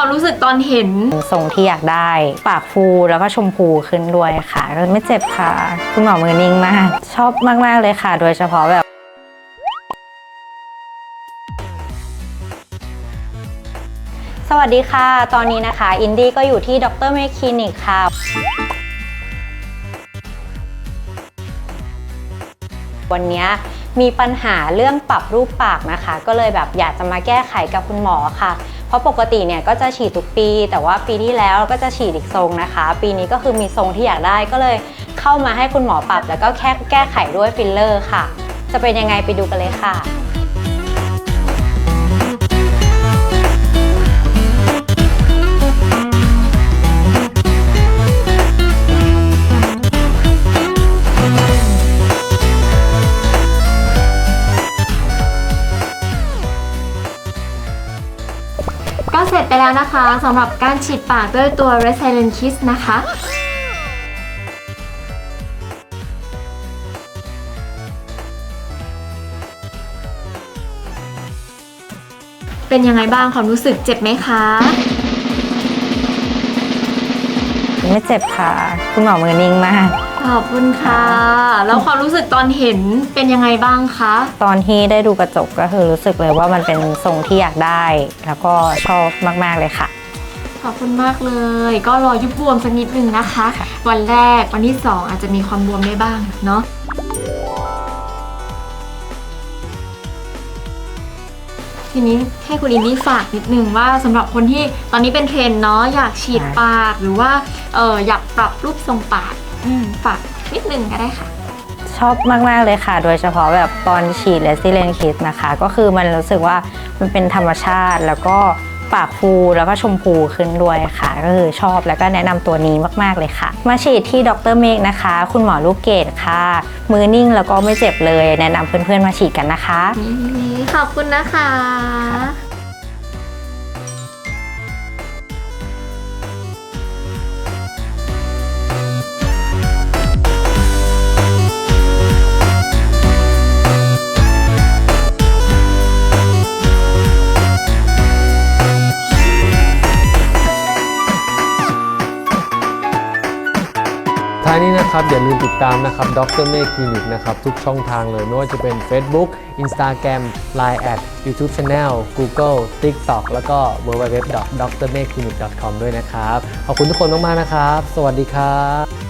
ความรู้สึกตอนเห็น ทรงที่อยากได้ ปากฟูแล้วก็ชมพูขึ้นด้วยค่ะไม่เจ็บค่ะ คุณหมอมือนิ่งมาก ชอบมากๆเลยค่ะ โดยเฉพาะแบบสวัสดีค่ะ ตอนนี้นะคะ อินดี้ก็อยู่ที่ดรเมคคลินิกค่ะ วันนี้มีปัญหาเรื่องปรับรูปปากนะคะ ก็เลยแบบอยากจะมาแก้ไขกับคุณหมอค่ะ ราะปกติเนี่ยก็จะฉีดทุกปี แต่ว่าปีที่แล้วก็จะฉีดอีกทรงนะคะ ปีนี้ก็คือมีทรงที่อยากได้ก็เลยเข้ามาให้คุณหมอปรับ แล้วก็แค่แก้ไขด้วยฟิลเลอร์ค่ะ จะเป็นยังไงไปดูกันเลยค่ะ เสร็จไปแล้วนะคะสำหรับการฉีดปากด้วยตัว r e s i l e n t Kiss นะคะเป็นยังไงบ้างความรู้สึกเจ็บไหมคะ ไม่เจ็บค่ะ คุณหมอมือนิ่งมาก ขอบคุณค่ะ แล้วความรู้สึกตอนเห็นเป็นยังไงบ้างคะ ตอนที่ได้ดูกระจกก็คือรู้สึกเลยว่ามันเป็นทรงที่อยากได้ แล้วก็ชอบมากๆเลยค่ะ ขอบคุณมากเลย ก็รอยุบบวมสักนิดนึงนะคะค่ะวันแรกวันที่สองอาจจะมีความบวมได้บ้างเนาะทีนี้ให้คุณอินนี่ฝากนิดนึงว่าสำหรับคนที่ตอนนี้เป็นเทรนด์เนาะอยากฉีดปากหรือว่าเอออยากปรับรูปทรงปาก อืมฝากนิดนึงก็ได้ค่ะ ชอบมาก ๆ เลยค่ะ โดยเฉพาะแบบตอนฉีดเลซิเลนคิดนะคะ ก็คือมันรู้สึกว่ามันเป็นธรรมชาติแล้วก็ปากฟูแล้วก็ชมพูขึ้นด้วยค่ะ ก็คือชอบแล้วก็แนะนำตัวนี้มาก ๆ เลยค่ะ มาฉีดที่ดรเมกนะคะ คุณหมอลูกเกดค่ะ มือนิ่งแล้วก็ไม่เจ็บเลย แนะนำเพื่อน ๆ มาฉีดกันนะคะนี่ขอบคุณนะคะ ท้ายนี้นะครับอย่าลืมติดตามนะครับดรเมฆคลินิกนะครับทุกช่องทางเลยไม่ว่าจะเป็น Facebook Instagram Line แอด YouTube Channel Google TikTok แล้วก็ www.drmekclinic.com ด้วยนะครับ ขอบคุณทุกคนมาก ๆ นะครับ สวัสดีครับ